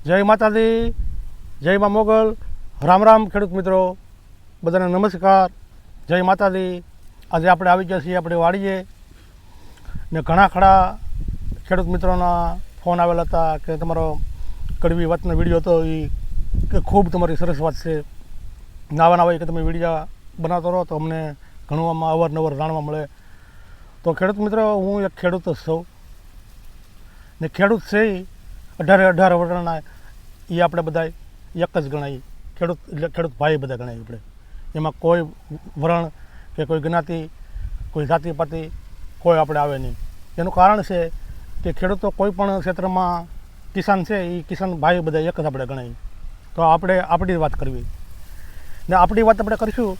જય માતાજી, જય મા મોગલ. રામ રામ ખેડૂત મિત્રો. બધાને નમસ્કાર. જય માતાજી. આજે આપણે આવી ગયા છીએ આપણે વાડીએ. ને ઘણા ખરા ખેડૂત મિત્રોના ફોન આવેલા હતા કે તમારો કડવી વાતનો વીડિયો હતો એ કે ખૂબ તમારી સરસ વાત છે. નવા નવા કે તમે વિડીયા બનાવતો રહો તો અમને ઘણું આમાં અવારનવાર જાણવા મળે. તો ખેડૂત મિત્રો, હું એક ખેડૂત જ છું. ને ખેડૂત છે અઢારે અઢાર વર્ષના એ આપણે બધા એક જ ગણાય. ખેડૂત એટલે ખેડૂત ભાઈ બધા ગણાય આપણે. એમાં કોઈ વરણ કે કોઈ જ્ઞાતિ, કોઈ જાતિ પાતિ, કોઈ આપણે આવે નહીં. એનું કારણ છે કે ખેડૂતો કોઈ પણ ક્ષેત્રમાં કિસાન છે એ કિસાન ભાઈ બધા એક જ આપણે ગણાય. તો આપણે આપણી વાત કરવી. ને આપણી વાત આપણે કરીશું,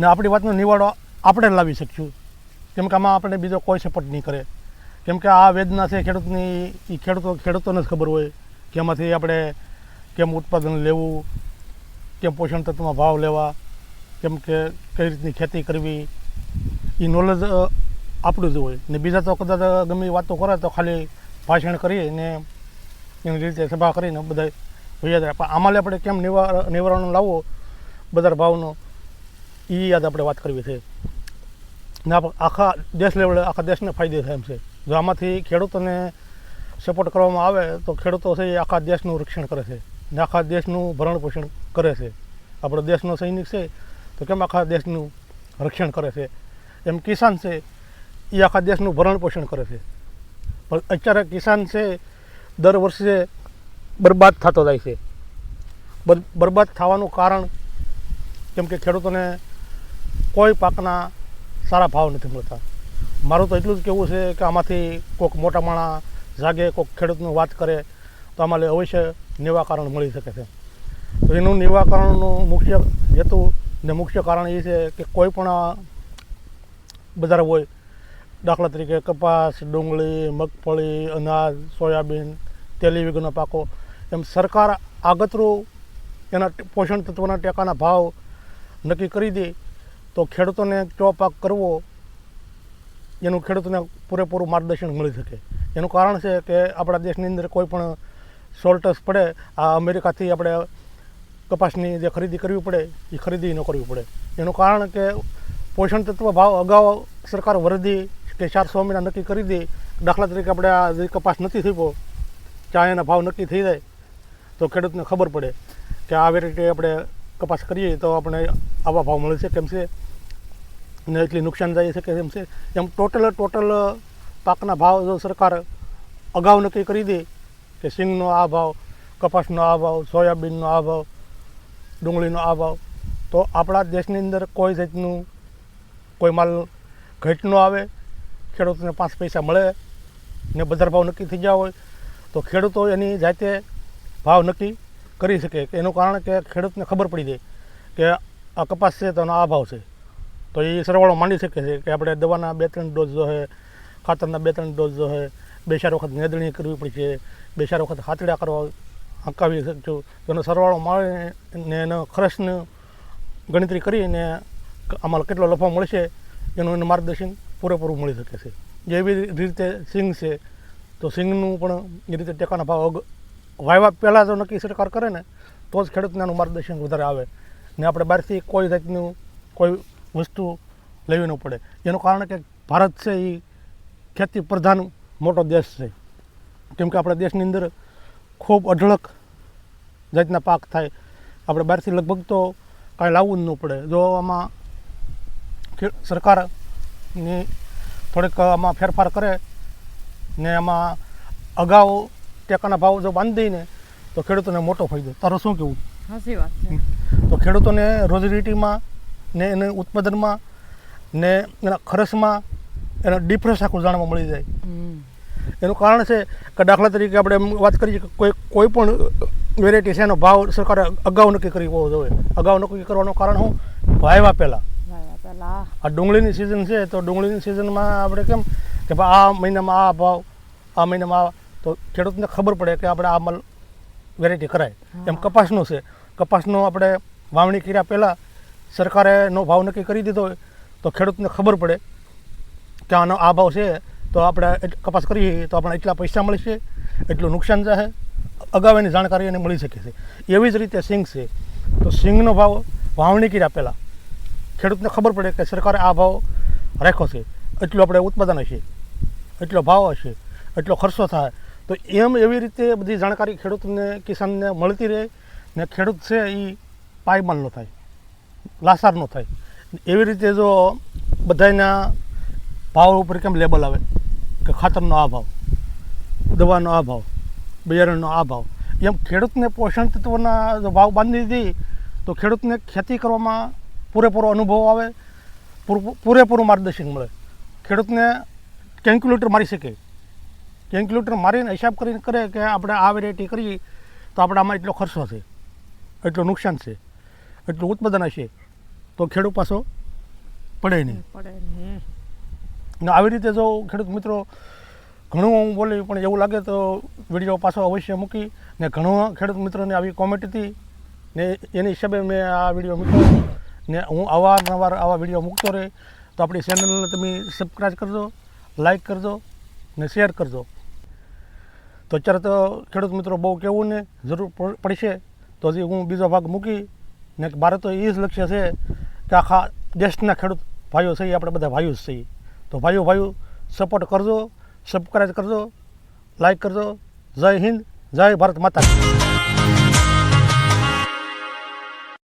ને આપણી વાતનો નિવાડો આપણે લાવી શકીશું. કેમ કે આમાં આપણે બીજો કોઈ સપોર્ટ નહીં કરે. કેમ કે આ વેદના છે ખેડૂતની એ ખેડૂતો, ખેડૂતોને જ ખબર હોય કે એમાંથી આપણે કેમ ઉત્પાદન લેવું, કેમ પોષણ તત્વમાં ભાવ લેવા, કેમ કે કઈ રીતની ખેતી કરવી એ નોલેજ આપણું જ હોય. ને બીજા તો કદાચ ગમે વાતો કરે તો ખાલી ભાષણ કરી ને એની રીતે સભા કરીને બધા જાય પણ આમાં આપણે કેમ નિવાર, નિવારણ લાવવો બજાર ભાવનો એ યાદ આપણે વાત કરવી છે. ને આખા દેશ લેવલે, આખા દેશને ફાયદો થાય એમ છે. જો આમાંથી ખેડૂતોને સપોર્ટ કરવામાં આવે, તો ખેડૂતો છે એ આખા દેશનું રક્ષણ કરે છે ને આખા દેશનું ભરણ પોષણ કરે છે. આપણો દેશનો સૈનિક છે, તો કેમ આખા દેશનું રક્ષણ કરે છે? એમ કિસાન છે, એ આખા દેશનું ભરણ પોષણ કરે છે. પણ અત્યારે કિસાન છે, દર વર્ષે બરબાદ થતો જાય છે. બરબાદ થવાનું કારણ કેમ કે ખેડૂતોને કોઈ પાકના સારા ભાવ નથી મળતા. મારું તો એટલું જ કહેવું છે કે આમાંથી કોઈક મોટા માણા જાગે કોઈક ખેડૂતની વાત કરે, તો આમાં અવશ્ય નિવાકરણ મળી શકે છે. એનું નિવાકરણનું મુખ્ય હેતુ ને મુખ્ય કારણ એ છે કે કોઈ પણ બજાર હોય, દાખલા તરીકે કપાસ, ડુંગળી, મગફળી, અનાજ, સોયાબીન, તેલી તેલીબીગના પાકો, એમ સરકાર આગતરું એના પોષણ તત્વના ટેકાના ભાવ નક્કી કરી દે, તો ખેડૂતોને કયો પાક કરવો એનું ખેડૂતોને પૂરેપૂરું માર્ગદર્શન મળી શકે. એનું કારણ છે કે આપણા દેશની અંદર કોઈ પણ સોલ્ટસ પડે, આ અમેરિકાથી આપણે કપાસની જે ખરીદી કરવી પડે, એ ખરીદી ન કરવી પડે. એનું કારણ કે પોષણ તત્વ ભાવ અગાઉ સરકાર વરદી કે ચારસો મહિના નક્કી કરી દે, દાખલા તરીકે આપણે આ કપાસ નથી થયો ચાયાના ભાવ નક્કી થઈ જાય, તો ખેડૂતને ખબર પડે કે આ વેરાયટી આપણે કપાસ કરીએ તો આપણે આવા ભાવ મળે છે કેમ છે. ને એટલી નુકસાન થઈ છે કે એમ છે. એમ ટોટલ ટોટલ પાકના ભાવ જો સરકાર અગાઉ નક્કી કરી દે કે સિંગનો આ ભાવ, કપાસનો આ ભાવ, સોયાબીનનો આ ભાવ, ડુંગળીનો આ ભાવ, તો આપણા દેશની અંદર કોઈ જાતનું કોઈ માલ ઘટ ન આવે. ખેડૂતને પાંચ પૈસા મળે ને બજાર ભાવ નક્કી થઈ ગયા હોય, તો ખેડૂતો એની જાતે ભાવ નક્કી કરી શકે. એનું કારણ કે ખેડૂતને ખબર પડી જાય કે આ કપાસ છે તો એનો આ ભાવ છે. તો એ સરવાળો માંડી શકે છે કે આપણે દવાના બે ત્રણ ડોઝ જો છે ખાતરના બે ત્રણ ડોઝ જો છે બે ચાર વખત નેદણી કરવી પડશે, બે ચાર વખત હાથડા કરવા હંકાવી શકશું એનો સરવાળો મળે ને એનો ખર્ચની ગણતરી કરીને આમાં કેટલો લફો મળશે, એનું એનું માર્ગદર્શન પૂરેપૂરું મળી શકે છે. જેવી રીતે સિંગ છે, તો સિંગનું પણ એ રીતે ટેકાના ભાવ વાયવા પહેલાં જો નક્કી સરકાર કરે ને, તો જ ખેડૂતને એનું માર્ગદર્શન વધારે આવે. ને આપણે બહારથી કોઈ જાતનું કોઈ વસ્તુ લેવી ન પડે. એનું કારણ કે ભારત છે એ ખેતી પ્રધાન મોટો દેશ છે. કેમ કે આપણા દેશની અંદર ખૂબ અઢળક જાતના પાક થાય. આપણે બહારથી લગભગ તો કાંઈ લાવવું જ ન પડે. જો આમાં સરકારની થોડીક આમાં ફેરફાર કરે ને એમાં અગાઉ ટેકાના ભાવ જો બાંધી દઈને તો ખેડૂતોને મોટો ફાયદો. તારો શું કહેવું સાચી વાત તો ખેડૂતોને રોજીરોટીમાં ને એને ઉત્પાદનમાં ને એના ખર્ચમાં એનો ડિફરન્સ આખું જાણવા મળી જાય. એનું કારણ છે કે દાખલા તરીકે આપણે એમ વાત કરીએ કે કોઈ કોઈ પણ વેરાયટી છે એનો ભાવ સરકારે અગાઉ નક્કી કરી હોવો જોઈએ. અગાઉ નક્કી કરવાનું કારણ હું વાવ્યા પહેલાં. આ ડુંગળીની સિઝન છે તો ડુંગળીની સિઝનમાં આપણે કેમ કે ભાઈ આ મહિનામાં આ ભાવ આ મહિનામાં આ તો ખેડૂતને ખબર પડે કે આપણે આ માલ વેરાયટી કરાય. એમ કપાસનું છે. કપાસનો આપણે વાવણી કર્યા પહેલાં સરકારે નો ભાવ નક્કી કરી દીધો હોય તો ખેડૂતને ખબર પડે કે આનો આ ભાવ છે, તો આપણે કપાસ કરીએ તો આપણે એટલા પૈસા મળશે એટલું નુકસાન જશે અગાઉ એની જાણકારી એને મળી શકે છે. એવી જ રીતે સિંગ છે. તો સિંગનો ભાવ વાવણી કર્યા પહેલાં ખેડૂતને ખબર પડે કે સરકારે આ ભાવ રાખ્યો છે. એટલું આપણે ઉત્પાદન હશે, એટલો ભાવ હશે, એટલો ખર્ચો થાય. તો એમ એવી રીતે બધી જાણકારી ખેડૂતને, કિસાનને મળતી રહે ને ખેડૂત છે એ પાયમાલ ન થાય. લાસાર ન થાય. એવી રીતે જો બધાના ભાવ ઉપર કેમ લેબલ આવે? કે ખાતરનો આ ભાવ, દવાનો આ ભાવ, બિયારણનો આ ભાવ. એમ ખેડૂતને પોષણ તત્વના ભાવ બાંધી દીધી તો ખેડૂતને ખેતી કરવામાં પૂરેપૂરો અનુભવ આવે, પૂરું- પૂરેપૂરું માર્ગદર્શન મળે. ખેડૂતને કેલ્ક્યુલેટર મારી શકે. કેલ્ક્યુલેટર મારીને હિસાબ કરીને કરે કે આપણે આ વેરાયટી કરીએ, તો આપણે આમાં એટલો ખર્ચો છે એટલું નુકસાન છે. એટલું ઉત્પાદન હશે તો ખેડૂત પાછો પડે નહીં. પડે ને ને આવી રીતે જો ખેડૂત મિત્રો ઘણું હું બોલી પણ એવું લાગે તો વીડિયો પાછો અવશ્ય મૂકી ને ઘણું ખેડૂત મિત્રોને આવી કોમેન્ટ હતી ને એની હિસાબે મેં આ વીડિયો મૂક્યો ને હું અવારનવાર આવા વીડિયો મૂકતો રહે. તો આપણી ચેનલને તમે સબસ્ક્રાઈબ કરજો લાઈક કરજો ને શેર કરજો. તો અત્યારે તો ખેડૂત મિત્રો બહુ કહેવું ને જરૂર પડશે. તો હજી હું બીજો ભાગ મૂકી ને મારે તો એ જ લક્ષ્ય છે કે આખા દેશના ખેડૂત ભાઈઓ છે એ આપણે બધા ભાઈઓ જ છીએ તો ભાઈઓ ભાઈઓ સપોર્ટ કરજો સબસ્ક્રાઈબ કરજો લાઈક કરજો જય હિન્દ, જય ભારત માતા.